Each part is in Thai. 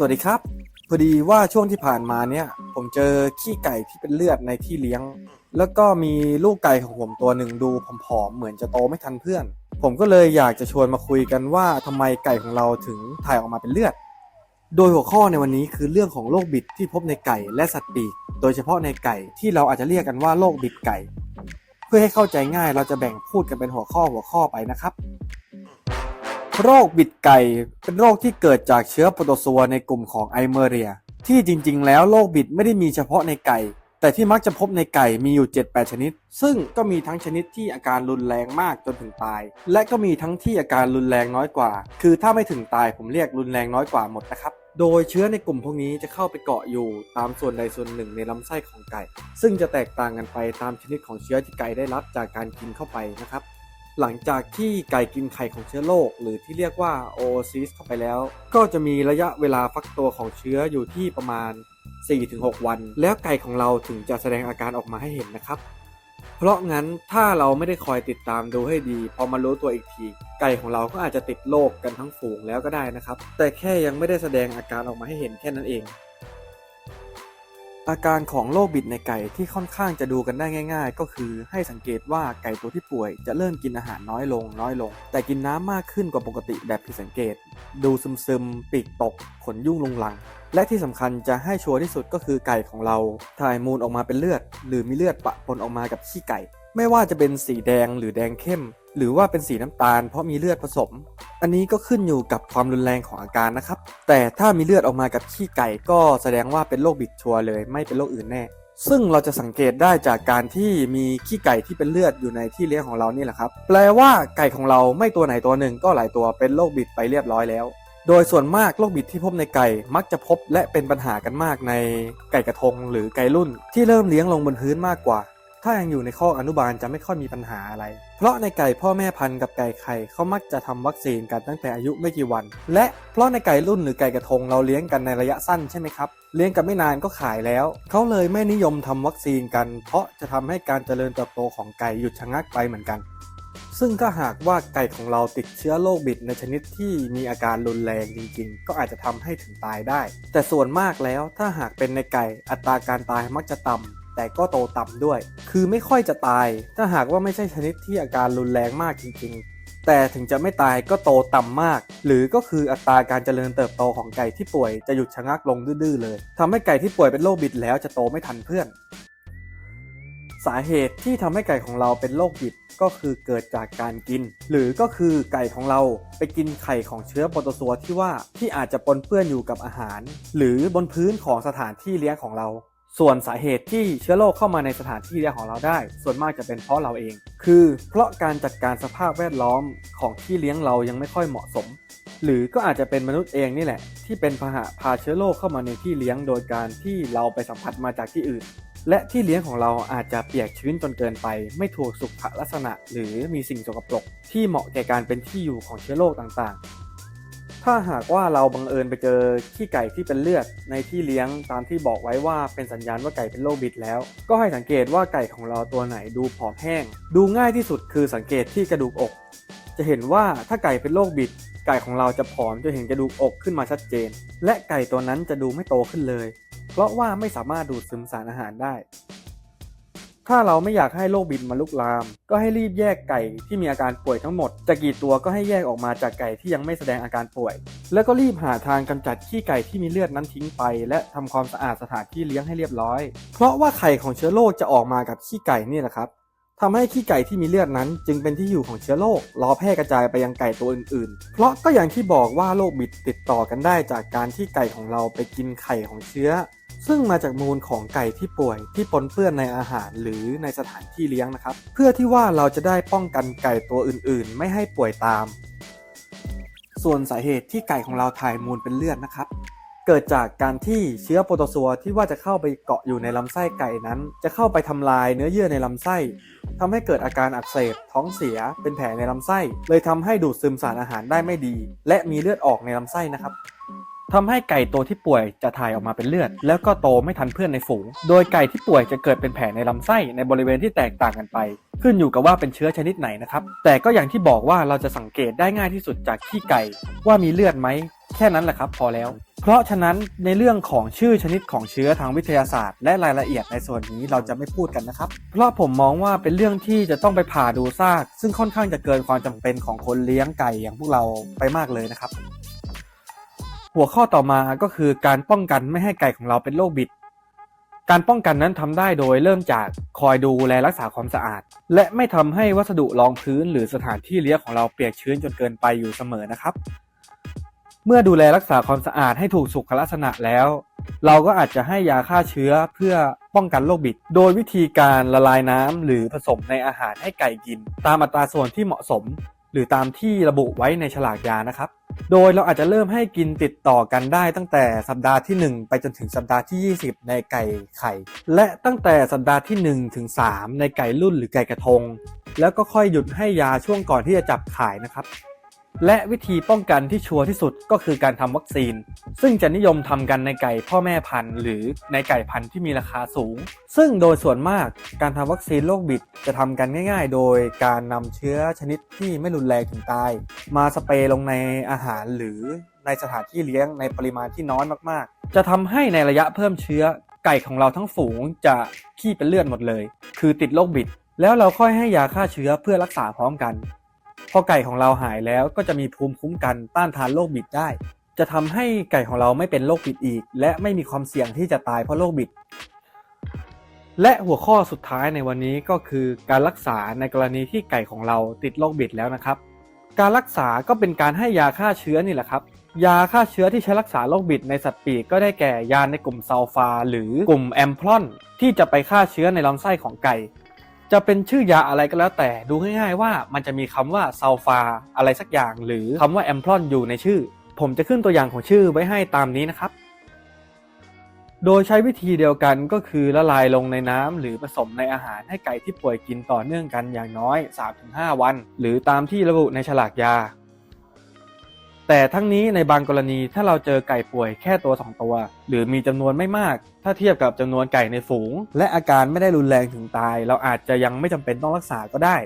สวัสดีครับ พอดีว่าช่วงที่ผ่านมาเนี่ย ผมเจอขี้ไก่ที่เป็นเลือดในที่เลี้ยง แล้วก็มีลูกไก่ของผมตัวหนึ่งดูผอมๆเหมือนจะโตไม่ทันเพื่อน ผมก็เลยอยากจะชวนมาคุยกันว่าทำไมไก่ของเราถึงถ่ายออกมาเป็นเลือด โดยหัวข้อในวันนี้คือเรื่องของโรคบิดที่พบในไก่และสัตว์ปีก โดยเฉพาะในไก่ที่เราอาจจะเรียกกันว่าโรคบิดไก่ เพื่อให้เข้าใจง่ายเราจะแบ่งพูดกันเป็นหัวข้อหัวข้อไปนะครับ โรคบิดไก่เป็นโรคที่เกิดจากเชื้อโปรโตซัวในกลุ่มของไอเมอเรีย ที่จริง ๆ แล้วโรคบิดไม่ได้มีเฉพาะในไก่ แต่ที่มักจะพบในไก่มีอยู่ 7-8 ชนิด ซึ่งก็มีทั้งชนิดที่อาการรุนแรงมากจนถึงตาย และก็มีทั้งที่อาการรุนแรงน้อยกว่า คือถ้าไม่ถึงตายผมเรียกรุนแรงน้อยกว่าหมดนะครับโดยเชื้อในกลุ่มพวกนี้จะเข้าไปเกาะอยู่ตามส่วนใดส่วนหนึ่งในลำไส้ของไก่ ซึ่งจะแตกต่างกันไปตามชนิดของเชื้อที่ไก่ได้รับจากการกินเข้าไปนะครับ หลังจากที่ไก่กินไข่ของเชื้อโรคหรือที่เรียกว่าโอซิสเข้าไปแล้ว ก็จะมีระยะเวลาฟักตัวของเชื้ออยู่ที่ประมาณ 4-6 วัน แล้วไก่ของเราถึงจะแสดงอาการออกมาให้เห็นนะครับ เพราะงั้นถ้าเราไม่ได้คอยติดตามดูให้ดีพอมารู้ตัวอีกที ไก่ของเราก็อาจจะติดโรคกันทั้งฝูงแล้วก็ได้นะครับ แต่แค่ยังไม่ได้แสดงอาการออกมาให้เห็นแค่นั้นเอง อาการของโรคบิดในไก่ที่ค่อนข้างจะดูกันได้ง่าย ๆ ก็คือให้สังเกตว่าไก่ตัวที่ป่วยจะเริ่มกินอาหารน้อยลงน้อยลง แต่กินน้ำมากขึ้นกว่าปกติแบบผิดสังเกต ดูซึมๆ ปีกตก ขนยุ่งลงหลัง และที่สำคัญจะให้ชัวร์ที่สุดก็คือไก่ของเรา ถ่ายมูลออกมาเป็นเลือด หรือมีเลือดปะปนออกมากับขี้ไก่ ไม่ว่าจะเป็นสีแดงหรือแดงเข้ม หรือว่าเป็นสีน้ำตาลเพราะมีเลือดผสม อันนี้ก็ขึ้นอยู่กับความรุนแรงของอาการนะครับ แต่ถ้ามีเลือดออกมากับขี้ไก่ก็แสดงว่าเป็นโรคบิดชัวเลย ไม่เป็นโรคอื่นแน่ ซึ่งเราจะสังเกตได้จากการที่มีขี้ไก่ที่เป็นเลือดอยู่ในที่เลี้ยงของเรานี่แหละครับ แปลว่าไก่ของเราไม่ตัวไหนตัวหนึ่งก็หลายตัวเป็นโรคบิดไปเรียบร้อยแล้ว โดยส่วนมากโรคบิดที่พบในไก่มักจะพบและเป็นปัญหากันมากในไก่กระทง หรือไก่รุ่นที่เริ่มเลี้ยงลงบนพื้นมากกว่า ถ้ายังอยู่ในข้ออนุบาลจะไม่ค่อยมีปัญหาอะไร เพราะในไก่พ่อแม่พันธุ์กับไก่ไข่เขามักจะทำวัคซีนกันตั้งแต่อายุไม่กี่วัน และเพราะในไก่รุ่นหรือไก่กระทงเราเลี้ยงกันในระยะสั้นใช่ไหมครับเลี้ยงกันไม่นานก็ขายแล้ว เขาเลยไม่นิยมทำวัคซีนกัน เพราะจะทำให้การเจริญเติบโตของไก่หยุดชะงักไปเหมือนกัน ซึ่งถ้าหากว่าไก่ของเราติดเชื้อโรคบิดในชนิดที่มีอาการรุนแรงจริง ๆ ก็อาจจะทำให้ถึงตายได้ แต่ส่วนมากแล้วถ้าหากเป็นในไก่อัตราการตายมักจะต่ำ แต่ก็โตต่ำด้วย คือไม่ค่อยจะตาย ถ้าหากว่าไม่ใช่ชนิดที่อาการรุนแรงมากจริงๆ แต่ถึงจะไม่ตายก็โตต่ำมาก หรือก็คืออัตราการเจริญเติบโตของไก่ที่ป่วยจะหยุดชะงักลงดื้อๆเลยทำให้ไก่ที่ป่วยเป็นโรคบิดแล้วจะโตไม่ทันเพื่อน สาเหตุที่ทำให้ไก่ของเราเป็นโรคบิดก็คือเกิดจากการกิน หรือก็คือไก่ของเราไปกินไข่ของเชื้อโปรโตซัวที่ว่าที่อาจจะปนเปื้อนอยู่กับอาหาร หรือบนพื้นของสถานที่เลี้ยงของเรา ส่วนสาเหตุที่เชื้อโรคเข้ามาในสถานที่เลี้ยงของเราได้ ส่วนมากจะเป็นเพราะเราเอง คือเพราะการจัดการสภาพแวดล้อมของที่เลี้ยงเรายังไม่ค่อยเหมาะสม หรือก็อาจจะเป็นมนุษย์เองนี่แหละ ที่เป็นพาหะพาเชื้อโรคเข้ามาในที่เลี้ยงโดยการที่เราไปสัมผัสมาจากที่อื่น และที่เลี้ยงของเราอาจจะเปียกชื้นจนเกินไป ไม่ถูกสุขลักษณะ หรือมีสิ่งสกปรกที่เหมาะแก่การเป็นที่อยู่ของเชื้อโรคต่างๆ ถ้าหากว่าเราบังเอิญไปเจอขี้ไก่ที่เป็นเลือดในที่เลี้ยงตามที่บอกไว้ว่าเป็นสัญญาณว่าไก่เป็นโรคบิดแล้ว ก็ให้สังเกตว่าไก่ของเราตัวไหนดูผอมแห้ง ดูง่ายที่สุดคือสังเกตที่กระดูกอก จะเห็นว่าถ้าไก่เป็นโรคบิด ไก่ของเราจะผอมจนเห็นกระดูกอกขึ้นมาชัดเจน และไก่ตัวนั้นจะดูไม่โตขึ้นเลย เพราะว่าไม่สามารถดูดซึมสารอาหารได้ ถ้าเราไม่อยากให้โรคบิดมาลุกลาม ก็ให้รีบแยกไก่ที่มีอาการป่วยทั้งหมด จะกี่ตัวก็ให้แยกออกมาจากไก่ที่ยังไม่แสดงอาการป่วย แล้วก็รีบหาทางกำจัดขี้ไก่ที่มีเลือดนั้นทิ้งไป และทำความสะอาดสถานที่เลี้ยงให้เรียบร้อย เพราะว่าไข่ของเชื้อโรคจะออกมากับขี้ไก่นี่แหละครับทำให้ขี้ไก่ที่มีเลือดนั้น จึงเป็นที่อยู่ของเชื้อโรครอแพร่กระจายไปยังไก่ตัวอื่นๆ เพราะก็อย่างที่บอกว่าโรคบิดติดต่อกันได้จากการที่ไก่ของเราไปกินไข่ของเชื้อ ซึ่งมาจากมูลของไก่ที่ป่วยที่ปนเปื้อนในอาหารหรือในสถานที่เลี้ยงนะครับ เพื่อที่ว่าเราจะได้ป้องกันไก่ตัวอื่นๆ ไม่ให้ป่วยตาม ส่วนสาเหตุที่ไก่ของเราถ่ายมูลเป็นเลือดนะครับ เกิดจากการที่เชื้อโปรโตซัวที่ว่าจะเข้าไปเกาะอยู่ในลำไส้ไก่นั้น จะเข้าไปทำลายเนื้อเยื่อในลำไส้ทำให้เกิดอาการอักเสบ ท้องเสีย เป็นแผลในลำไส้ เลยทำให้ดูดซึมสารอาหารได้ไม่ดี และมีเลือดออกในลำไส้นะครับ ทำให้ไก่ตัวที่ป่วยจะถ่ายออกมาเป็นเลือด แล้วก็โตไม่ทันเพื่อนในฝูง โดยไก่ที่ป่วยจะเกิดเป็นแผลในลำไส้ในบริเวณที่แตกต่างกันไป ขึ้นอยู่กับว่าเป็นเชื้อชนิดไหนนะครับ แต่ก็อย่างที่บอกว่าเราจะสังเกตได้ง่ายที่สุดจากขี้ไก่ ว่ามีเลือดไหม แค่นั้นแหละครับพอแล้ว เพราะฉะนั้นในเรื่องของชื่อชนิดของเชื้อทางวิทยาศาสตร์ และรายละเอียดในส่วนนี้เราจะไม่พูดกันนะครับ เพราะผมมองว่าเป็นเรื่องที่จะต้องไปผ่าดูซาก ซึ่งค่อนข้างจะเกินความจำเป็นของคนเลี้ยงไก่อย่างพวกเราไปมากเลยนะครับ หัวข้อต่อมาก็คือการป้องกันไม่ให้ไก่ของเราเป็นโรคบิด การป้องกันนั้นทำได้โดยเริ่มจากคอยดูแลรักษาความสะอาด และไม่ทำให้วัสดุรองพื้นหรือสถานที่เลี้ยงของเราเปียกชื้นจนเกินไปอยู่เสมอนะครับ เมื่อดูแลรักษาความสะอาดให้ถูกสุขลักษณะแล้ว เราก็อาจจะให้ยาฆ่าเชื้อเพื่อป้องกันโรคบิด โดยวิธีการละลายน้ำหรือผสมในอาหารให้ไก่กิน ตามอัตราส่วนที่เหมาะสม หรือตามที่ระบุไว้ในฉลากยานะครับ โดยเราอาจจะเริ่มให้กินติดต่อกันได้ตั้งแต่สัปดาห์ที่ 1 ไปจนถึงสัปดาห์ที่ 20 ในไก่ไข่ และตั้งแต่สัปดาห์ที่1ถึง3ในไก่รุ่นหรือไก่กระทง แล้วก็ค่อยหยุดให้ยาช่วงก่อนที่จะจับขายนะครับ และวิธีป้องกันที่ชัวร์ที่สุดก็คือการทำวัคซีน ซึ่งจะนิยมทำกันในไก่พ่อแม่พันธุ์ หรือในไก่พันธุ์ที่มีราคาสูง ซึ่งโดยส่วนมากการทำวัคซีนโรคบิดจะทำกันง่าย ๆ โดยการนำเชื้อชนิดที่ไม่รุนแรงถึงตาย มาสเปรย์ลงในอาหารหรือในสถานที่เลี้ยงในปริมาณที่น้อยมากๆ จะทำให้ในระยะเพิ่มเชื้อไก่ของเราทั้งฝูงจะขี้เป็นเลือดหมดเลย คือติดโรคบิด แล้วเราค่อยให้ยาฆ่าเชื้อเพื่อรักษาพร้อมกัน พอไก่ของเราหายแล้วก็จะมีภูมิคุ้มกันต้านทานโรคบิดได้ จะทำให้ไก่ของเราไม่เป็นโรคบิดอีก และไม่มีความเสี่ยงที่จะตายเพราะโรคบิด และหัวข้อสุดท้ายในวันนี้ก็คือการรักษาในกรณีที่ไก่ของเราติดโรคบิดแล้วนะครับ การรักษาก็เป็นการให้ยาฆ่าเชื้อนี่แหละครับยาฆ่าเชื้อที่ใช้รักษาโรคบิดในสัตว์ปีกก็ได้แก่ยาในกลุ่มซัลฟา หรือกลุ่มแอมพลอน ที่จะไปฆ่าเชื้อในลำไส้ของไก่ จะเป็นชื่อยาอะไรก็แล้วแต่ดูง่ายๆว่ามันจะมีคำว่าซัลฟาอะไรสักอย่าง หรือคำว่าแอมพลอนอยู่ในชื่อ ผมจะขึ้นตัวอย่างของชื่อไว้ให้ตามนี้นะครับ โดยใช้วิธีเดียวกันก็คือละลายลงในน้ำหรือผสมในอาหารให้ไก่ที่ป่วยกินต่อเนื่องกันอย่างน้อย 3-5 วัน หรือตามที่ระบุในฉลากยา แต่ทั้งนี้ในบางกรณีถ้าเราเจอไก่ป่วยแค่ตัว 2 ตัว หรือมีจำนวนไม่มาก ถ้าเทียบกับจำนวนไก่ในฝูง และอาการไม่ได้รุนแรงถึงตาย เราอาจจะยังไม่จำเป็นต้องรักษาก็ได้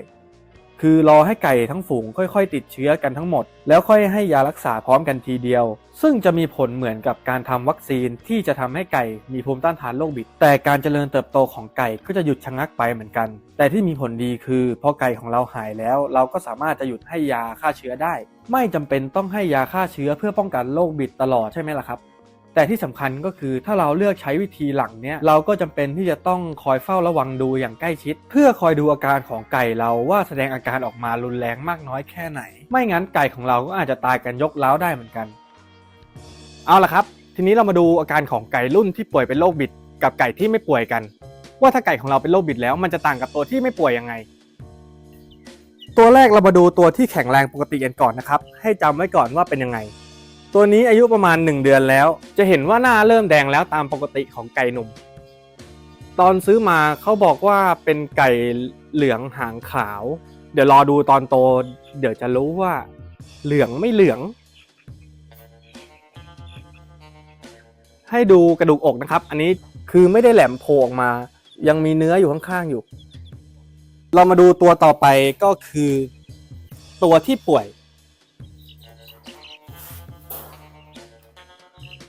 คือรอให้ไก่ทั้งฝูงค่อย ๆ ติดเชื้อกันทั้งหมด แล้วค่อยให้ยารักษาพร้อมกันทีเดียว ซึ่งจะมีผลเหมือนกับการทำวัคซีนที่จะทำให้ไก่มีภูมิต้านทานโรคบิด แต่การเจริญเติบโตของไก่ก็จะหยุดชะงักไปเหมือนกัน แต่ที่มีผลดีคือพอไก่ของเราหายแล้ว เราก็สามารถจะหยุดให้ยาฆ่าเชื้อได้ ไม่จำเป็นต้องให้ยาฆ่าเชื้อเพื่อป้องกันโรคบิดตลอดใช่ไหมล่ะครับ แต่ที่สำคัญก็คือถ้าเราเลือกใช้วิธีหลังเนี้ยเราก็จำเป็นที่จะต้องคอยเฝ้าระวังดูอย่างใกล้ชิด เพื่อคอยดูอาการของไก่เราว่าแสดงอาการออกมารุนแรงมากน้อยแค่ไหน ไม่งั้นไก่ของเราก็อาจจะตายกันยกเล้าได้เหมือนกัน เอาละครับ ทีนี้เรามาดูอาการของไก่รุ่นที่ป่วยเป็นโรคบิด กับไก่ที่ไม่ป่วยกัน ว่าถ้าไก่ของเราเป็นโรคบิดแล้วมันจะต่างกับตัวที่ไม่ป่วยยังไง ตัวแรกเรามาดูตัวที่แข็งแรงปกติกันก่อนนะครับให้จำไว้ก่อนว่าเป็นยังไง ตัวนี้อายุประมาณ 1 เดือนแล้ว จะเห็นว่าหน้าเริ่มแดงแล้วตามปกติของไก่หนุ่ม ตอนซื้อมาเขาบอกว่าเป็นไก่เหลืองหางขาว เดี๋ยวรอดูตอนโต เดี๋ยวจะรู้ว่า เหลืองไม่เหลือง ให้ดูกระดูกอกนะครับ อันนี้คือไม่ได้แหลมโผล่ออกมา ยังมีเนื้ออยู่ข้างๆอยู่ เรามาดูตัวต่อไปก็คือ ตัวที่ป่วย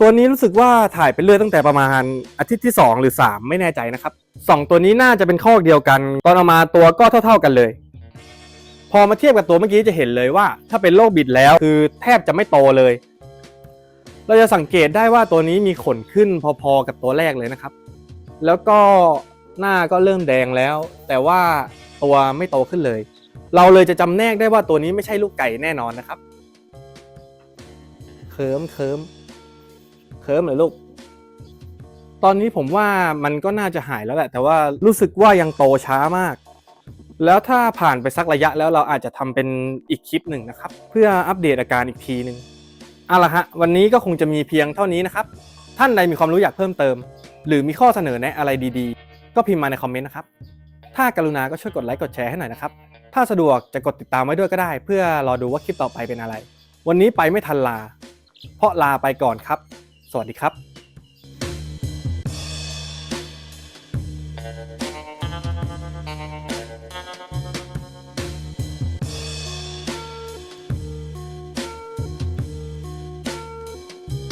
ตัวนี้รู้สึกว่าถ่ายเป็นเลือดตั้งแต่ประมาณอาทิตย์ที่ 2 หรือ 3 ไม่แน่ใจนะครับสองตัวนี้น่าจะเป็นข้อเดียวกัน ตอนเอามาตัวก็เท่า ๆกันเลย พอมาเทียบกับตัวเมื่อกี้จะเห็นเลยว่า ถ้าเป็นโรคบิดแล้วคือแทบจะไม่โตเลย เราจะสังเกตได้ว่าตัวนี้มีขนขึ้นพอๆกับตัวแรกเลยนะครับ แล้วก็หน้าก็เริ่มแดงแล้ว แต่ว่าตัวไม่โตขึ้นเลย เราเลยจะจำแนกได้ว่าตัวนี้ไม่ใช่ลูกไก่แน่นอนนะครับเคิมเคิม เคิร์มเหรอลูก ตอนนี้ผมว่ามันก็น่าจะหายแล้วแหละ แต่ว่ารู้สึกว่ายังโตช้ามาก แล้วถ้าผ่านไปสักระยะแล้วเราอาจจะทำเป็นอีกคลิปหนึ่งนะครับ เพื่ออัปเดตอาการอีกทีหนึ่งเอาละฮะ วันนี้ก็คงจะมีเพียงเท่านี้นะครับ ท่านใดมีความรู้อยากเพิ่มเติม หรือมีข้อเสนอแนะอะไรดีๆ ก็พิมพ์มาในคอมเมนต์นะครับ ถ้ากรุณาก็ช่วยกดไลค์กดแชร์ให้หน่อยนะครับ ถ้าสะดวกจะกดติดตามไว้ด้วยก็ได้ เพื่อรอดูว่าคลิปต่อไปเป็นอะไร วันนี้ไปไม่ทันลา เพราะลาไปก่อนครับ สวัสดีครับ